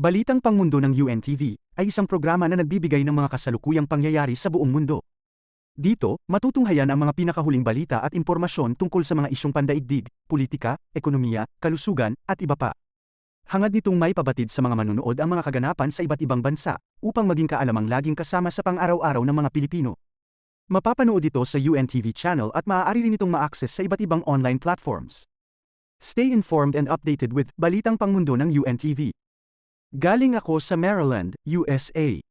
Balitang Pangmundo ng UNTV ay isang programa na nagbibigay ng mga kasalukuyang pangyayari sa buong mundo. Dito, matutunghayan ang mga pinakahuling balita at impormasyon tungkol sa mga isyong pandaigdig, politika, ekonomiya, kalusugan, at iba pa. Hangad nitong may pabatid sa mga manunood ang mga kaganapan sa iba't ibang bansa, upang maging kaalamang laging kasama sa pang-araw-araw ng mga Pilipino. Mapapanood ito sa UNTV channel at maaari rin itong ma-access sa iba't ibang online platforms. Stay informed and updated with Balitang Pangmundo ng UNTV. Galing ako sa Maryland, USA.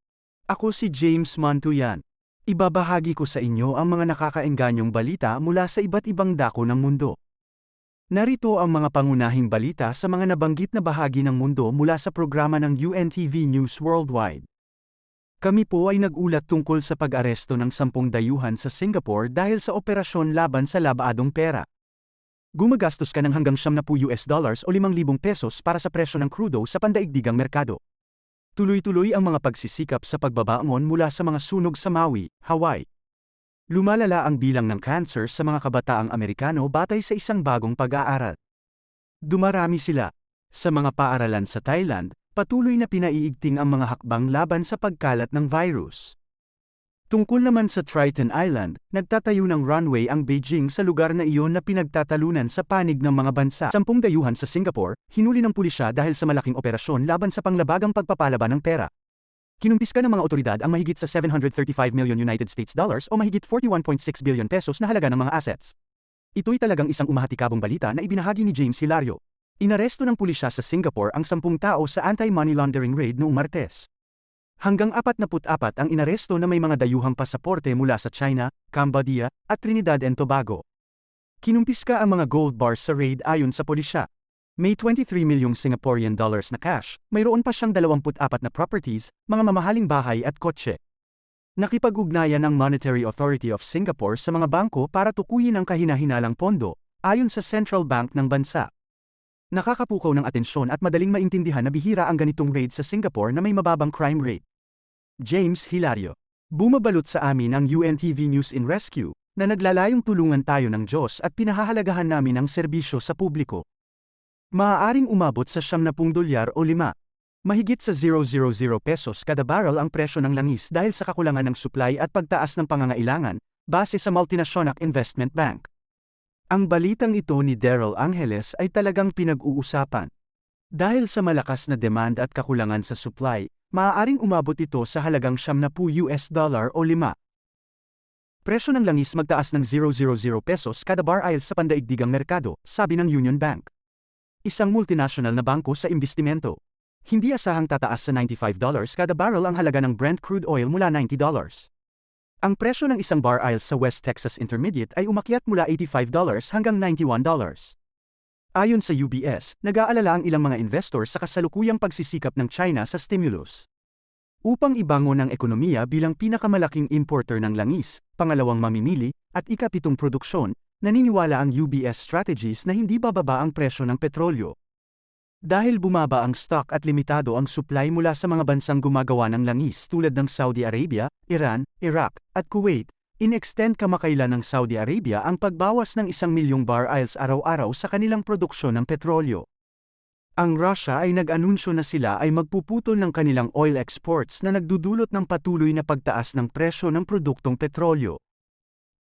Ako si James Mantuyan. Ibabahagi ko sa inyo ang mga nakakaenganyong balita mula sa iba't ibang dako ng mundo. Narito ang mga pangunahing balita sa mga nabanggit na bahagi ng mundo mula sa programa ng UNTV News Worldwide. Kami po ay nagulat tungkol sa pag-aresto ng sampung dayuhan sa Singapore dahil sa operasyon laban sa labaadong pera. Gumagastos ka ng hanggang 70 US dollars o 5,000 pesos para sa presyo ng crudo sa pandaigdigang merkado. Tuloy-tuloy ang mga pagsisikap sa pagbabangon mula sa mga sunog sa Maui, Hawaii. Lumalala ang bilang ng cancer sa mga kabataang Amerikano batay sa isang bagong pag-aaral. Dumarami sila. Sa mga paaralan sa Thailand, patuloy na pinaiigting ang mga hakbang laban sa pagkalat ng virus. Tungkol naman sa Triton Island, nagtatayo ng runway ang Beijing sa lugar na iyon na pinagtatalunan sa panig ng mga bansa. Sampung dayuhan sa Singapore, hinuli ng pulisya dahil sa malaking operasyon laban sa panglabagang pagpapalaban ng pera. Kinumpiska ng mga otoridad ang mahigit sa 735 million United States dollars o mahigit 41.6 billion pesos na halaga ng mga assets. Ito'y talagang isang umahatikabong balita na ibinahagi ni James Hilario. Inaresto ng pulisya sa Singapore ang sampung tao sa anti-money laundering raid noong Martes. Hanggang 44 ang inaresto na may mga dayuhang pasaporte mula sa China, Cambodia, at Trinidad and Tobago. Kinumpiska ang mga gold bars sa raid ayon sa pulisya. May 23 milyong Singaporean dollars na cash, mayroon pa siyang 24 na properties, mga mamahaling bahay at kotse. Nakipag-ugnayan ang Monetary Authority of Singapore sa mga bangko para tukuyin ang kahina-hinalang pondo, ayon sa Central Bank ng bansa. Nakakapukaw ng atensyon at madaling maintindihan na bihira ang ganitong raid sa Singapore na may mababang crime rate. James Hilario. Bumabalot sa amin ang UNTV News in Rescue, na naglalayong tulungan tayo ng Diyos at pinahahalagahan namin ang serbisyo sa publiko. Maaaring umabot sa 70 dolyar o 5. Mahigit sa 000 pesos kada barrel ang presyo ng langis dahil sa kakulangan ng supply at pagtaas ng pangangailangan, base sa Multinational Investment Bank. Ang balitang ito ni Daryl Angeles ay talagang pinag-uusapan. Dahil sa malakas na demand at kakulangan sa supply, maaaring umabot ito sa halagang 70 US dollar o 5. Presyo ng langis magtaas ng 000 pesos kada bar aisle sa pandaigdigang merkado, sabi ng Union Bank. Isang multinational na bangko sa imbestimento. Hindi asahang tataas sa $95 kada barrel ang halaga ng Brent crude oil mula $90. Ang presyo ng isang bar aisle sa West Texas Intermediate ay umakyat mula $85 hanggang $91. Ayon sa UBS, nag-aalala ang ilang mga investor sa kasalukuyang pagsisikap ng China sa stimulus. Upang ibangon ang ekonomiya bilang pinakamalaking importer ng langis, pangalawang mamimili, at ikapitong produksyon, naniniwala ang UBS strategies na hindi bababa ang presyo ng petrolyo. Dahil bumaba ang stock at limitado ang supply mula sa mga bansang gumagawa ng langis tulad ng Saudi Arabia, Iran, Iraq, at Kuwait, in-extend kamakailan ng Saudi Arabia ang pagbawas ng isang milyong bar aisles araw-araw sa kanilang produksyon ng petrolyo. Ang Russia ay nag-anunsyo na sila ay magpuputol ng kanilang oil exports na nagdudulot ng patuloy na pagtaas ng presyo ng produktong petrolyo.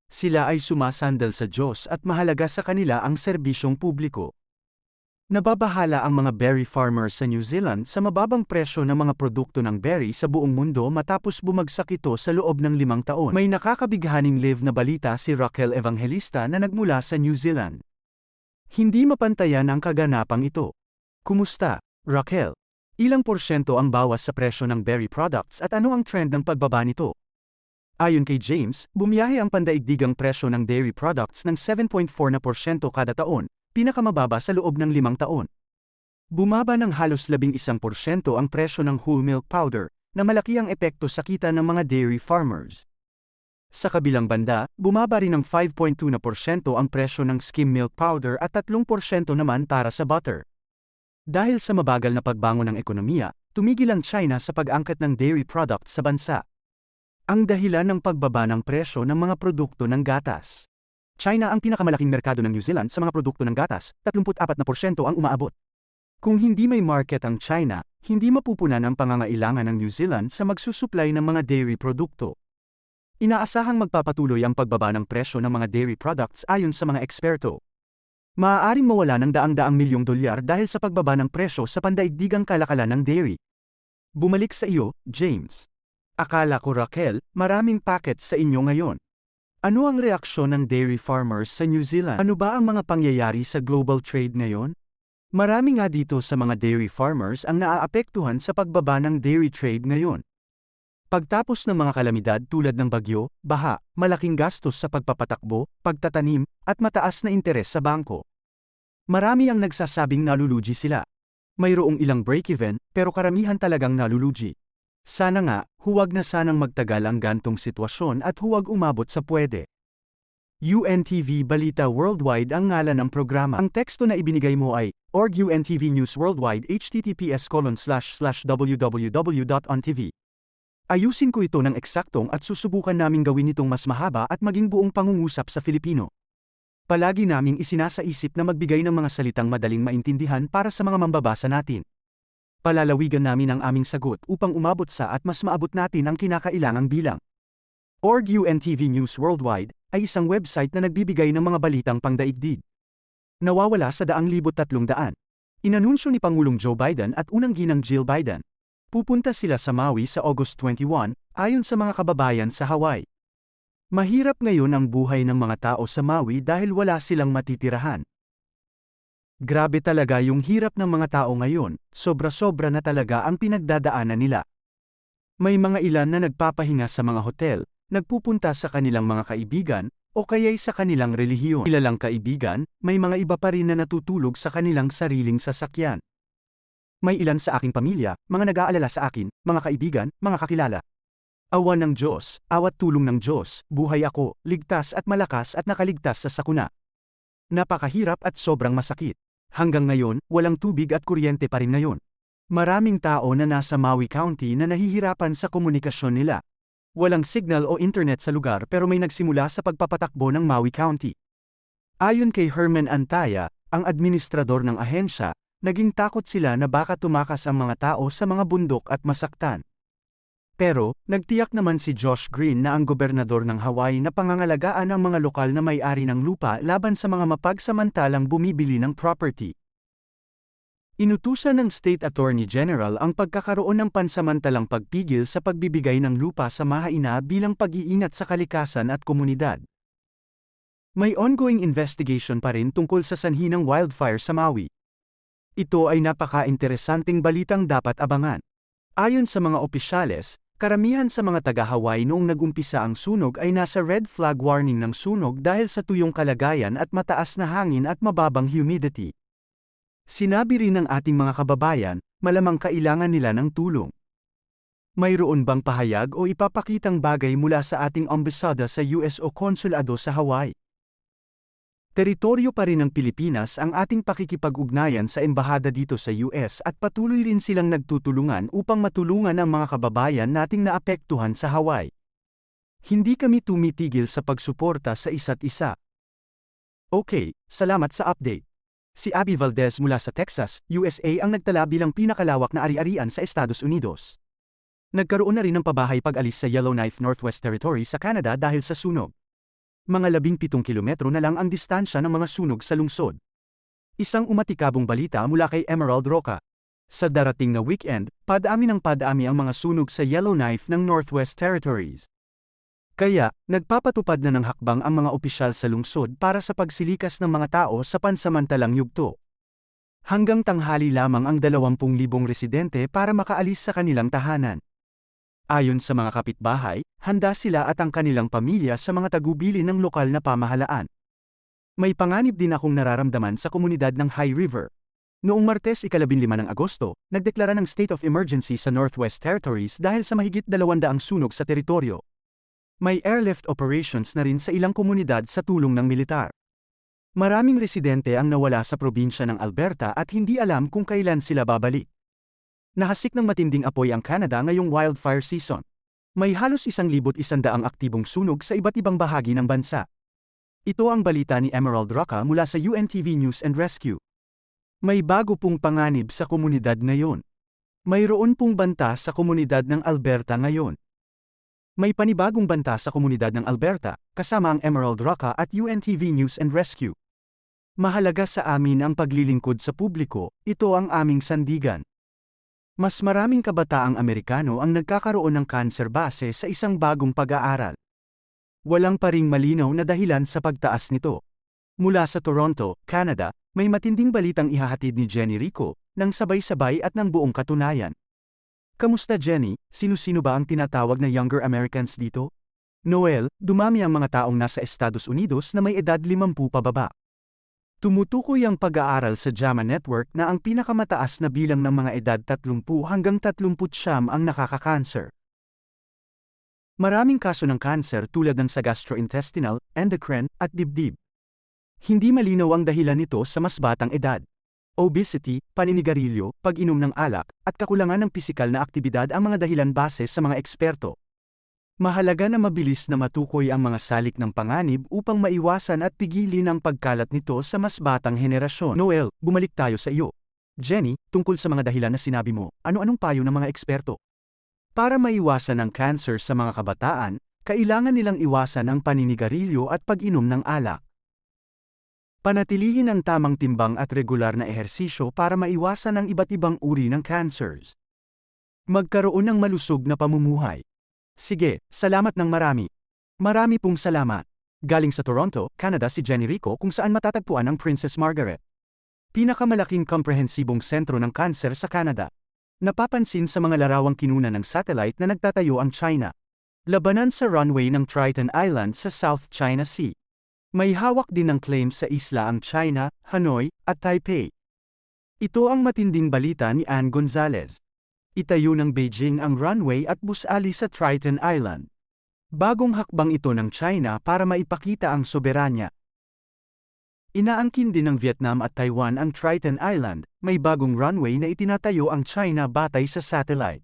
Sila ay sumasandal sa Diyos at mahalaga sa kanila ang serbisyong publiko. Nababahala ang mga berry farmers sa New Zealand sa mababang presyo ng mga produkto ng berry sa buong mundo matapos bumagsak ito sa loob ng limang taon. May nakakabighaning live na balita si Raquel Evangelista na nagmula sa New Zealand. Hindi mapantayan ang kaganapang ito. Kumusta, Raquel? Ilang porsyento ang bawas sa presyo ng berry products at ano ang trend ng pagbaba nito? Ayon kay James, bumiyahe ang pandaigdigang presyo ng dairy products ng 7.4 na porsyento kada taon, pinakamababa sa loob ng limang taon. Bumaba ng halos 11% ang presyo ng whole milk powder, na malaki ang epekto sa kita ng mga dairy farmers. Sa kabilang banda, bumaba rin ng 5.2% ang presyo ng skim milk powder at 3% naman para sa butter. Dahil sa mabagal na pagbangon ng ekonomiya, tumigil ang China sa pag-angkat ng dairy products sa bansa. Ang dahilan ng pagbaba ng presyo ng mga produkto ng gatas. China ang pinakamalaking merkado ng New Zealand sa mga produkto ng gatas, 34% ang umaabot. Kung hindi may market ang China, hindi mapupunan ang pangangailangan ng New Zealand sa magsusuplay ng mga dairy produkto. Inaasahang magpapatuloy ang pagbaba ng presyo ng mga dairy products ayon sa mga eksperto. Maaaring mawala ng daang-daang milyong dolyar dahil sa pagbaba ng presyo sa pandaigdigang kalakalan ng dairy. Bumalik sa iyo, James. Akala ko Raquel, maraming packet sa inyo ngayon. Ano ang reaksyon ng dairy farmers sa New Zealand? Ano ba ang mga pangyayari sa global trade ngayon? Marami nga dito sa mga dairy farmers ang naaapektuhan sa pagbaba ng dairy trade ngayon. Pagtapos ng mga kalamidad tulad ng bagyo, baha, malaking gastos sa pagpapatakbo, pagtatanim, at mataas na interes sa bangko. Marami ang nagsasabing nalulugi sila. Mayroong ilang break-even, pero karamihan talagang nalulugi. Sana nga, huwag na sanang magtagal ang gantong sitwasyon at huwag umabot sa pwede. UNTV Balita Worldwide ang ngalan ng programa. Ang teksto na ibinigay mo ay, org UNTV News Worldwide https www.ontv. Ayusin ko ito ng eksaktong at susubukan naming gawin itong mas mahaba at maging buong pangungusap sa Filipino. Palagi naming isinasaisip na magbigay ng mga salitang madaling maintindihan para sa mga mambabasa natin. Palalawigan namin ang aming sagot upang umabot sa at mas maabot natin ang kinakailangang bilang. Org UNTV News Worldwide ay isang website na nagbibigay ng mga balitang pangdaigdig. Nawawala sa daang libot tatlong daan. Inanunsyo ni Pangulong Joe Biden at unang ginang Jill Biden. Pupunta sila sa Maui sa August 21, ayon sa mga kababayan sa Hawaii. Mahirap ngayon ang buhay ng mga tao sa Maui dahil wala silang matitirahan. Grabe talaga yung hirap ng mga tao ngayon, sobra-sobra na talaga ang pinagdadaanan nila. May mga ilan na nagpapahinga sa mga hotel, nagpupunta sa kanilang mga kaibigan, o kaya'y sa kanilang relihiyon. Kilalang kaibigan, may mga iba pa rin na natutulog sa kanilang sariling sasakyan. May ilan sa aking pamilya, mga nag-aalala sa akin, mga kaibigan, mga kakilala. Awan ng Diyos, awat tulong ng Diyos, buhay ako, ligtas at malakas at nakaligtas sa sakuna. Napakahirap at sobrang masakit. Hanggang ngayon, walang tubig at kuryente pa rin ngayon. Maraming tao na nasa Maui County na nahihirapan sa komunikasyon nila. Walang signal o internet sa lugar pero may nagsimula sa pagpapatakbo ng Maui County. Ayon kay Herman Antaya, ang administrador ng ahensya, naging takot sila na baka tumakas ang mga tao sa mga bundok at masaktan. Pero, nagtiyak naman si Josh Green na ang gobernador ng Hawaii na pangangalagaan ang mga lokal na may-ari ng lupa laban sa mga mapagsamantalang bumibili ng property. Inutusan ng State Attorney General ang pagkakaroon ng pansamantalang pagpigil sa pagbibigay ng lupa sa mahaina bilang pag-iingat sa kalikasan at komunidad. May ongoing investigation pa rin tungkol sa sanhi ng wildfire sa Maui. Ito ay napaka-interesanting balitang dapat abangan. Ayon sa mga opisyales, Karamihan sa mga taga-Hawaii noong nagumpisa ang sunog ay nasa red flag warning ng sunog dahil sa tuyong kalagayan at mataas na hangin at mababang humidity. Sinabi rin ng ating mga kababayan, malamang kailangan nila ng tulong. Mayroon bang pahayag o ipapakitang bagay mula sa ating ambasada sa US o konsulado sa Hawaii? Teritoryo pa rin ng Pilipinas ang ating pakikipag-ugnayan sa embahada dito sa US at patuloy rin silang nagtutulungan upang matulungan ang mga kababayan nating naapektuhan sa Hawaii. Hindi kami tumitigil sa pagsuporta sa isa't isa. Okay, salamat sa update. Si Abby Valdez mula sa Texas, USA ang nagtala bilang pinakalawak na ari-arian sa Estados Unidos. Nagkaroon na rin ng pabahay pag-alis sa Yellowknife Northwest Territory sa Canada dahil sa sunog. Mga labing pitong kilometro na lang ang distansya ng mga sunog sa lungsod. Isang umatikabong balita mula kay Emerald Roca. Sa darating na weekend, padami ng padami ang mga sunog sa Yellowknife ng Northwest Territories. Kaya, nagpapatupad na ng hakbang ang mga opisyal sa lungsod para sa pagsilikas ng mga tao sa pansamantalang yugto. Hanggang tanghali lamang ang 20,000 residente para makaalis sa kanilang tahanan. Ayon sa mga kapitbahay, handa sila at ang kanilang pamilya sa mga tagubili ng lokal na pamahalaan. May panganib din akong nararamdaman sa komunidad ng High River. Noong Martes ikalabinlima ng Agosto, nagdeklara ng state of emergency sa Northwest Territories dahil sa mahigit dalawandaang sunog sa teritoryo. May airlift operations na rin sa ilang komunidad sa tulong ng militar. Maraming residente ang nawala sa probinsya ng Alberta at hindi alam kung kailan sila babalik. Nahasik ng matinding apoy ang Canada ngayong wildfire season. May halos isang libot isandaang aktibong sunog sa iba't ibang bahagi ng bansa. Ito ang balita ni Emerald Roca mula sa UNTV News and Rescue. May bago pong panganib sa komunidad ngayon. Mayroon pong banta sa komunidad ng Alberta ngayon. May panibagong banta sa komunidad ng Alberta, kasama ang Emerald Roca at UNTV News and Rescue. Mahalaga sa amin ang paglilingkod sa publiko, ito ang aming sandigan. Mas maraming kabataang Amerikano ang nagkakaroon ng cancer base sa isang bagong pag-aaral. Walang paring malinaw na dahilan sa pagtaas nito. Mula sa Toronto, Canada, may matinding balitang ihahatid ni Jenny Rico, ng sabay-sabay at ng buong katunayan. Kamusta Jenny, sino-sino ba ang tinatawag na younger Americans dito? Noel, dumami ang mga taong nasa Estados Unidos na may edad 50 pababa. Tumutukoy ang pag-aaral sa JAMA Network na ang pinakamataas na bilang ng mga edad 30 hanggang 39 ang nakaka-cancer. Maraming kaso ng cancer tulad ng sa gastrointestinal, endocrine, at dibdib. Hindi malinaw ang dahilan nito sa mas batang edad. Obesity, paninigarilyo, pag-inom ng alak, at kakulangan ng pisikal na aktibidad ang mga dahilan base sa mga eksperto. Mahalaga na mabilis na matukoy ang mga salik ng panganib upang maiwasan at pigilin ang pagkalat nito sa mas batang henerasyon. Noel, bumalik tayo sa iyo. Jenny, tungkol sa mga dahilan na sinabi mo, ano-anong payo ng mga eksperto? Para maiwasan ang cancer sa mga kabataan, kailangan nilang iwasan ang paninigarilyo at pag-inom ng alak. Panatilihin ang tamang timbang at regular na ehersisyo para maiwasan ang iba't ibang uri ng cancers. Magkaroon ng malusog na pamumuhay. Sige, salamat ng marami. Marami pong salamat. Galing sa Toronto, Canada si Jenny Rico kung saan matatagpuan ang Princess Margaret. Pinakamalaking komprehensibong sentro ng kanser sa Canada. Napapansin sa mga larawang kinuna ng satellite na nagtatayo ang China. Labanan sa runway ng Triton Island sa South China Sea. May hawak din ng claim sa isla ang China, Hanoi, at Taipei. Ito ang matinding balita ni Ann Gonzalez. Itayo ng Beijing ang runway at busali sa Triton Island. Bagong hakbang ito ng China para maipakita ang soberanya. Inaangkin din ng Vietnam at Taiwan ang Triton Island, may bagong runway na itinatayo ang China batay sa satellite.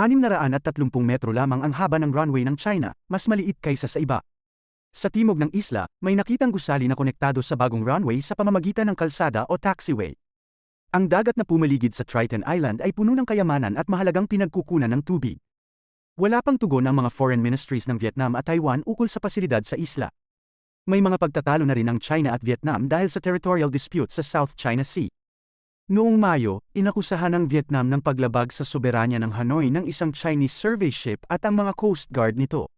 630 metro lamang ang haba ng runway ng China, mas maliit kaysa sa iba. Sa timog ng isla, may nakitang gusali na konektado sa bagong runway sa pamamagitan ng kalsada o taxiway. Ang dagat na pumaligid sa Triton Island ay puno ng kayamanan at mahalagang pinagkukunan ng tubig. Wala pang tugon ang mga foreign ministries ng Vietnam at Taiwan ukol sa pasilidad sa isla. May mga pagtatalo na rin ang China at Vietnam dahil sa territorial dispute sa South China Sea. Noong Mayo, inakusahan ng Vietnam ng paglabag sa soberanya ng Hanoi ng isang Chinese survey ship at ang mga coast guard nito.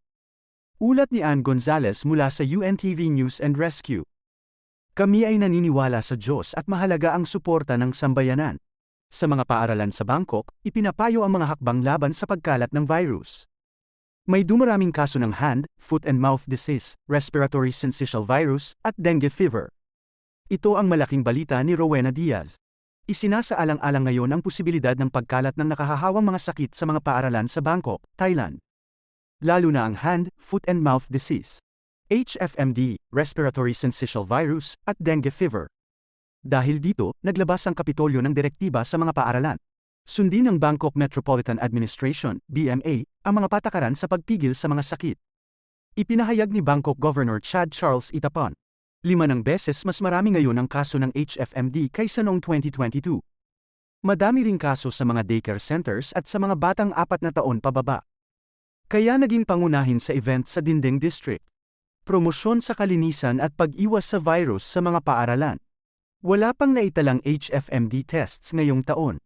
Ulat ni Ann Gonzalez mula sa UNTV News and Rescue. Kami ay naniniwala sa Diyos at mahalaga ang suporta ng sambayanan. Sa mga paaralan sa Bangkok, ipinapayo ang mga hakbang laban sa pagkalat ng virus. May dumaraming kaso ng hand, foot and mouth disease, respiratory syncytial virus, at dengue fever. Ito ang malaking balita ni Rowena Diaz. Isinasaalang-alang ngayon ang posibilidad ng pagkalat ng nakahahawang mga sakit sa mga paaralan sa Bangkok, Thailand. Lalo na ang hand, foot and mouth disease, HFMD, respiratory syncytial virus, at dengue fever. Dahil dito, naglabas ang Kapitolyo ng direktiba sa mga paaralan. Sundin ng Bangkok Metropolitan Administration, BMA, ang mga patakaran sa pagpigil sa mga sakit. Ipinahayag ni Bangkok Governor Chad Charles Itapon. Lima ng beses mas marami ngayon ang kaso ng HFMD kaysa noong 2022. Madami ring kaso sa mga daycare centers at sa mga batang apat na taon pababa. Kaya naging pangunahin sa event sa Dinding District. Promosyon sa kalinisan at pag-iwas sa virus sa mga paaralan. Wala pang naitalang HFMD tests ngayong taon.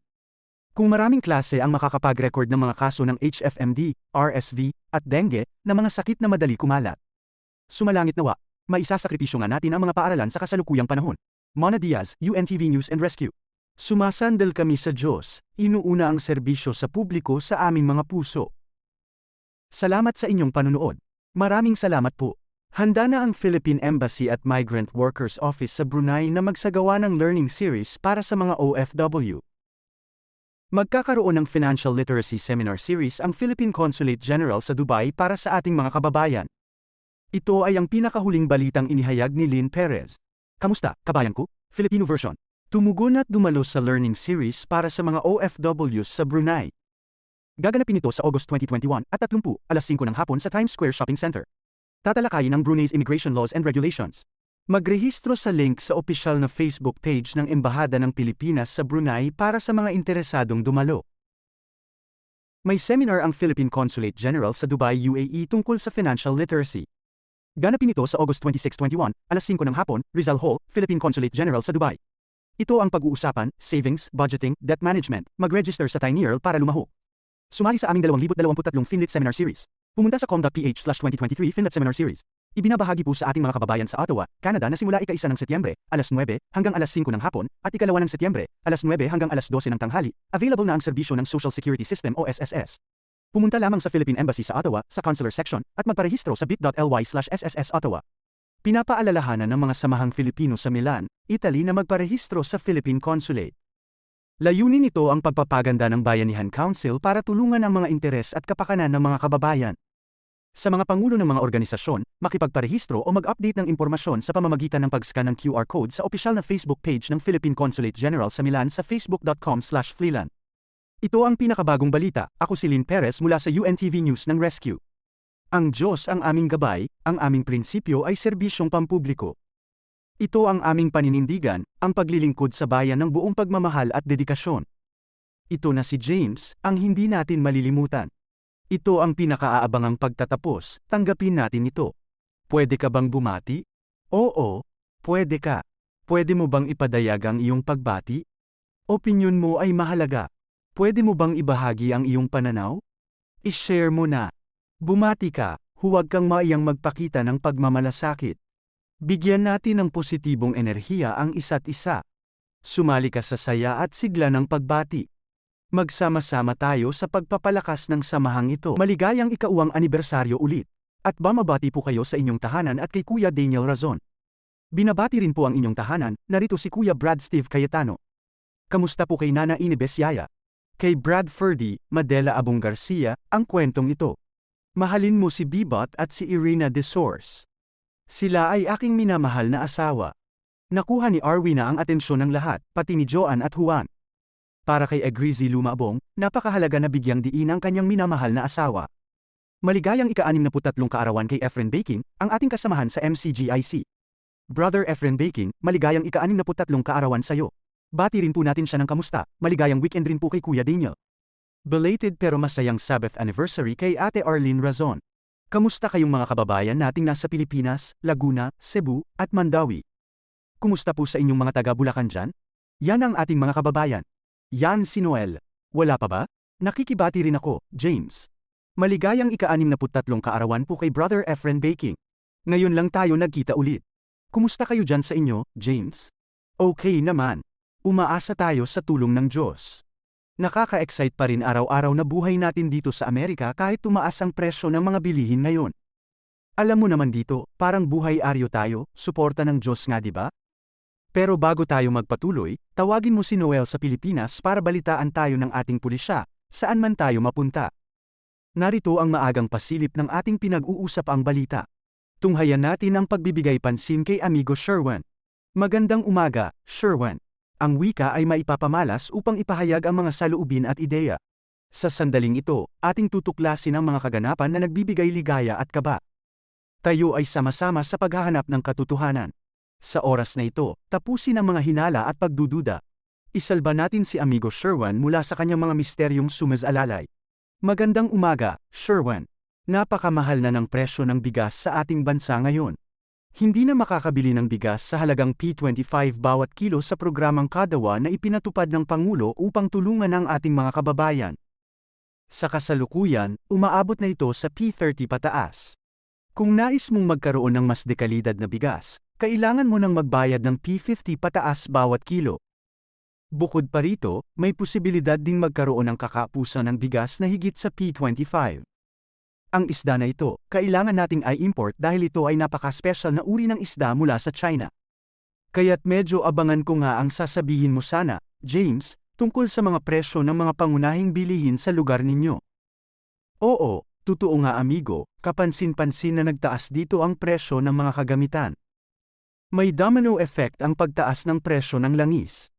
Kung maraming klase ang makakapag-record ng mga kaso ng HFMD, RSV, at dengue, na mga sakit na madali kumalat. Sumalangit nawa, maisasakripisyo nga natin ang mga paaralan sa kasalukuyang panahon. Mona Diaz, UNTV News and Rescue. Sumasandal kami sa Diyos, inuuna ang serbisyo sa publiko sa aming mga puso. Salamat sa inyong panunood. Maraming salamat po. Handa na ang Philippine Embassy at Migrant Workers Office sa Brunei na magsagawa ng learning series para sa mga OFW. Magkakaroon ng Financial Literacy Seminar Series ang Philippine Consulate General sa Dubai para sa ating mga kababayan. Ito ay ang pinakahuling balitang inihayag ni Lynn Perez. Kamusta, kabayan ko? Filipino version. Tumugon at dumalo sa learning series para sa mga OFWs sa Brunei. Gaganapin ito sa August 2021 at 30, alas 5 ng hapon sa Times Square Shopping Center. Tatalakayin ang Brunei's immigration laws and regulations. Magrehistro sa link sa opisyal na Facebook page ng Embahada ng Pilipinas sa Brunei para sa mga interesadong dumalo. May seminar ang Philippine Consulate General sa Dubai, UAE tungkol sa financial literacy. Ganapin ito sa August 26-21, alas 5 ng hapon, Rizal Hall, Philippine Consulate General sa Dubai. Ito ang pag-uusapan, savings, budgeting, debt management, mag-register sa Tinearl para lumahok. Sumali sa aming 2023 Finlit Seminar Series. Pumunta sa com.ph slash 2023 Finlit Seminar Series. Ibinabahagi po sa ating mga kababayan sa Ottawa, Canada na simula ika-isa ng Setyembre, alas 9 hanggang alas 5 ng hapon, at ikalawa ng Setyembre, alas 9 hanggang alas 12 ng tanghali, available na ang serbisyo ng Social Security System o SSS. Pumunta lamang sa Philippine Embassy sa Ottawa, sa Consular Section, at magparehistro sa bit.ly slash SSS Ottawa. Pinapaalalahanan ng mga samahang Filipino sa Milan, Italy na magparehistro sa Philippine Consulate. Layunin nito ang pagpapaganda ng Bayanihan Council para tulungan ang mga interes at kapakanan ng mga kababayan. Sa mga pangulo ng mga organisasyon, makipagparehistro o mag-update ng impormasyon sa pamamagitan ng pag-scan ng QR code sa opisyal na Facebook page ng Philippine Consulate General sa Milan sa facebook.com slash. Ito ang pinakabagong balita, ako si Lynn Perez mula sa UNTV News ng Rescue. Ang Diyos ang aming gabay, ang aming prinsipyo ay serbisyong pampubliko. Ito ang aming paninindigan, ang paglilingkod sa bayan ng buong pagmamahal at dedikasyon. Ito na si James, ang hindi natin malilimutan. Ito ang pinakaaabangang pagtatapos, tanggapin natin ito. Pwede ka bang bumati? Oo, pwede ka. Pwede mo bang ipadayag ang iyong pagbati? Opinyon mo ay mahalaga. Pwede mo bang ibahagi ang iyong pananaw? I-share mo na. Bumati ka, huwag kang maiyang magpakita ng pagmamalasakit. Bigyan natin ng positibong enerhiya ang isa't isa. Sumali ka sa saya at sigla ng pagbati. Magsama-sama tayo sa pagpapalakas ng samahang ito. Maligayang ikauwang anibersaryo ulit. At bamabati po kayo sa inyong tahanan at kay Kuya Daniel Razon. Binabati rin po ang inyong tahanan, narito si Kuya Brad Steve Cayetano. Kamusta po kay Nana Inebes Yaya? Kay Brad Ferdy, Madela Abong Garcia, ang kwentong ito. Mahalin mo si Bibot at si Irina De Source. Sila ay aking minamahal na asawa. Nakuha ni Arwina ang atensyon ng lahat, pati ni Joan at Juan. Para kay Agrizi Lumabong, napakahalaga na bigyang diin ang kanyang minamahal na asawa. Maligayang ika-63 kaarawan kay Efren Baking, ang ating kasamahan sa MCGIC. Brother Efren Baking, maligayang ika-63 kaarawan sa'yo. Bati rin po natin siya ng kamusta, maligayang weekend rin po kay Kuya Daniel. Belated pero masayang Sabbath anniversary kay Ate Arlene Razon. Kamusta kayong mga kababayan nating nasa Pilipinas, Laguna, Cebu, at Mandawi? Kumusta po sa inyong mga taga Bulacan dyan? Yan ang ating mga kababayan. Yan si Noel. Wala pa ba? Nakikibati rin ako, James. Maligayang ika-63 kaarawan po kay Brother Efren Baking. Ngayon lang tayo nagkita ulit. Kumusta kayo dyan sa inyo, James? Okay naman. Umaasa tayo sa tulong ng Diyos. Nakaka-excite pa rin araw-araw na buhay natin dito sa Amerika kahit tumaas ang presyo ng mga bilihin ngayon. Alam mo naman dito, parang buhay aryo tayo, suporta ng Diyos nga di ba? Pero bago tayo magpatuloy, tawagin mo si Noel sa Pilipinas para balitaan tayo ng ating pulisya, saan man tayo mapunta. Narito ang maagang pasilip ng ating pinag-uusap ang balita. Tunghayan natin ang pagbibigay pansin kay amigo Sherwin. Magandang umaga, Sherwin. Ang wika ay maipapamalas upang ipahayag ang mga saloobin at ideya. Sa sandaling ito, ating tutuklasin ang mga kaganapan na nagbibigay ligaya at kaba. Tayo ay sama-sama sa paghahanap ng katotohanan. Sa oras na ito, tapusin ang mga hinala at pagdududa. Isalba natin si Amigo Sherwan mula sa kanyang mga misteryong sumaz-alalay. Magandang umaga, Sherwan. Napakamahal na ng presyo ng bigas sa ating bansa ngayon. Hindi na makakabili ng bigas sa halagang P25 bawat kilo sa programang Kadawa na ipinatupad ng Pangulo upang tulungan ang ating mga kababayan. Sa kasalukuyan, umaabot na ito sa P30 pataas. Kung nais mong magkaroon ng mas dekalidad na bigas, kailangan mo nang magbayad ng P50 pataas bawat kilo. Bukod pa rito, may posibilidad ding magkaroon ng kakapusan ng bigas na higit sa P25. Ang isda na ito, kailangan nating i-import dahil ito ay napaka-special na uri ng isda mula sa China. Kaya't medyo abangan ko nga ang sasabihin mo sana, James, tungkol sa mga presyo ng mga pangunahing bilihin sa lugar ninyo. Oo, totoo nga amigo, kapansin-pansin na nagtaas dito ang presyo ng mga kagamitan. May domino effect ang pagtaas ng presyo ng langis.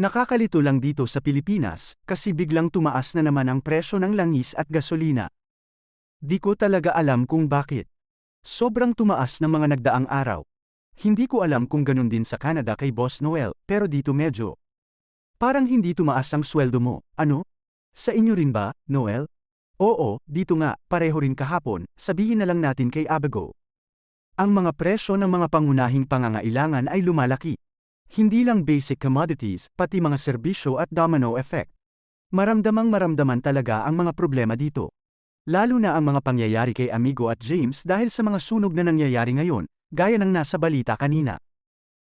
Nakakalito lang dito sa Pilipinas, kasi biglang tumaas na naman ang presyo ng langis at gasolina. Di ko talaga alam kung bakit. Sobrang tumaas ng mga nagdaang araw. Hindi ko alam kung ganun din sa Canada kay Boss Noel, pero dito medyo. Parang hindi tumaas ang sweldo mo, ano? Sa inyo rin ba, Noel? Oo, dito nga, pareho rin kahapon, sabihin na lang natin kay Abago. Ang mga presyo ng mga pangunahing pangangailangan ay lumalaki. Hindi lang basic commodities, pati mga serbisyo at domino effect. Maramdamang maramdaman talaga ang mga problema dito. Lalo na ang mga pangyayari kay Amigo at James dahil sa mga sunog na nangyayari ngayon, gaya ng nasa balita kanina.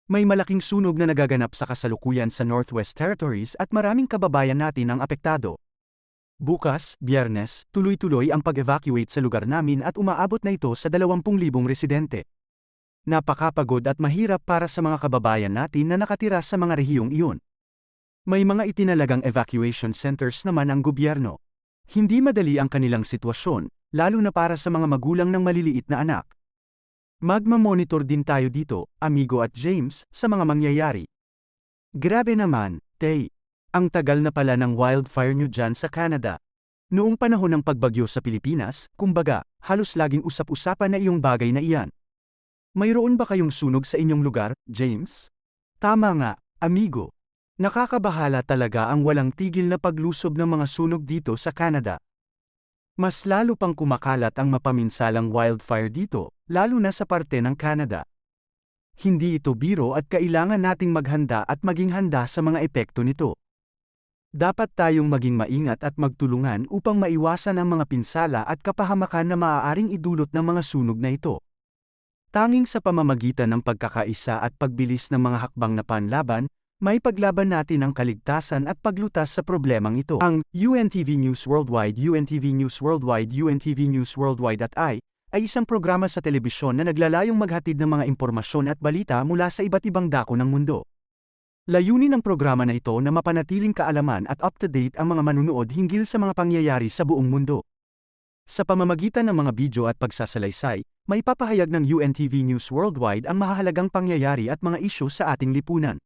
May malaking sunog na nagaganap sa kasalukuyan sa Northwest Territories at maraming kababayan natin ang apektado. Bukas, biyernes, tuloy-tuloy ang pag-evacuate sa lugar namin at umaabot na ito sa 20,000 residente. Napakapagod at mahirap para sa mga kababayan natin na nakatira sa mga rehiyong iyon. May mga itinalagang evacuation centers naman ang gobyerno. Hindi madali ang kanilang sitwasyon, lalo na para sa mga magulang ng maliliit na anak. Magma-monitor din tayo dito, Amigo at James, sa mga mangyayari. Grabe naman, Tay. Ang tagal na pala ng wildfire nyo dyan sa Canada. Noong panahon ng pagbagyo sa Pilipinas, kumbaga, halos laging usap-usapan na iyong bagay na iyan. Mayroon ba kayong sunog sa inyong lugar, James? Tama nga, amigo. Nakakabahala talaga ang walang tigil na paglusob ng mga sunog dito sa Canada. Mas lalo pang kumakalat ang mapaminsalang wildfire dito, lalo na sa parte ng Canada. Hindi ito biro at kailangan nating maghanda at maging handa sa mga epekto nito. Dapat tayong maging maingat at magtulungan upang maiwasan ang mga pinsala at kapahamakan na maaaring idulot ng mga sunog na ito. Tanging sa pamamagitan ng pagkakaisa at pagbilis ng mga hakbang na panlaban, may paglaban natin ang kaligtasan at paglutas sa problemang ito. Ang UNTV News Worldwide UNTV News Worldwide UNTV News Worldwide at I ay isang programa sa telebisyon na naglalayong maghatid ng mga impormasyon at balita mula sa iba't ibang dako ng mundo. Layunin ng programa na ito na mapanatiling kaalaman at up-to-date ang mga manunood hinggil sa mga pangyayari sa buong mundo. Sa pamamagitan ng mga video at pagsasalaysay, may papahayag ng UNTV News Worldwide ang mahahalagang pangyayari at mga isyu sa ating lipunan.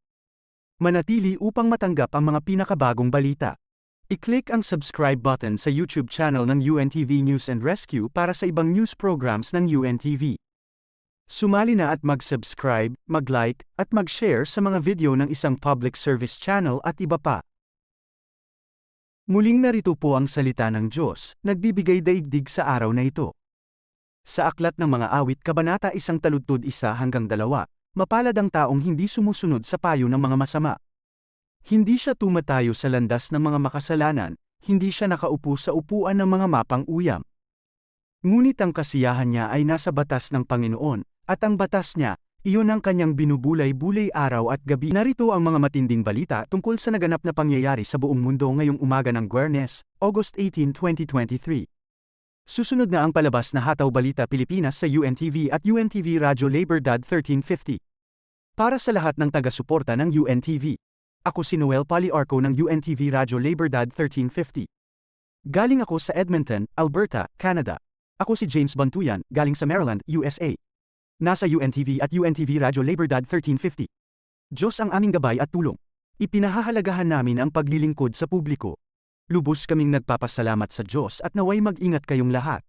Manatili upang matanggap ang mga pinakabagong balita. I-click ang subscribe button sa YouTube channel ng UNTV News and Rescue para sa ibang news programs ng UNTV. Sumali na at mag-subscribe, mag-like, at mag-share sa mga video ng isang public service channel at iba pa. Muling narito po ang salita ng Diyos, nagbibigay daigdig sa araw na ito. Sa aklat ng mga awit kabanata isang taludtod isa hanggang dalawa, mapalad ang taong hindi sumusunod sa payo ng mga masama. Hindi siya tumatayo sa landas ng mga makasalanan, hindi siya nakaupo sa upuan ng mga mapang uyam. Ngunit ang kasiyahan niya ay nasa batas ng Panginoon, at ang batas niya, iyon ang kanyang binubulay-bulay araw at gabi. Narito ang mga matinding balita tungkol sa naganap na pangyayari sa buong mundo ngayong umaga ng Guernes, August 18, 2023. Susunod na ang palabas na Hataw Balita Pilipinas sa UNTV at UNTV Radyo Labor-Dad 1350. Para sa lahat ng taga-suporta ng UNTV. Ako si Noel Poliarco ng UNTV Radyo Labor-Dad 1350. Galing ako sa Edmonton, Alberta, Canada. Ako si James Bantuyan, galing sa Maryland, USA. Nasa UNTV at UNTV Radyo Labor-Dad 1350. Diyos ang aming gabay at tulong. Ipinahahalagahan namin ang paglilingkod sa publiko. Lubos kaming nagpapasalamat sa Diyos at naway mag-ingat kayong lahat.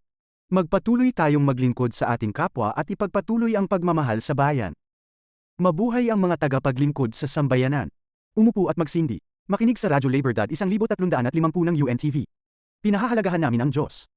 Magpatuloy tayong maglingkod sa ating kapwa at ipagpatuloy ang pagmamahal sa bayan. Mabuhay ang mga tagapaglingkod sa sambayanan. Umupo at magsindi. Makinig sa Radyo Labor Dad 1350 ng UNTV. Pinahahalagahan namin ang Diyos.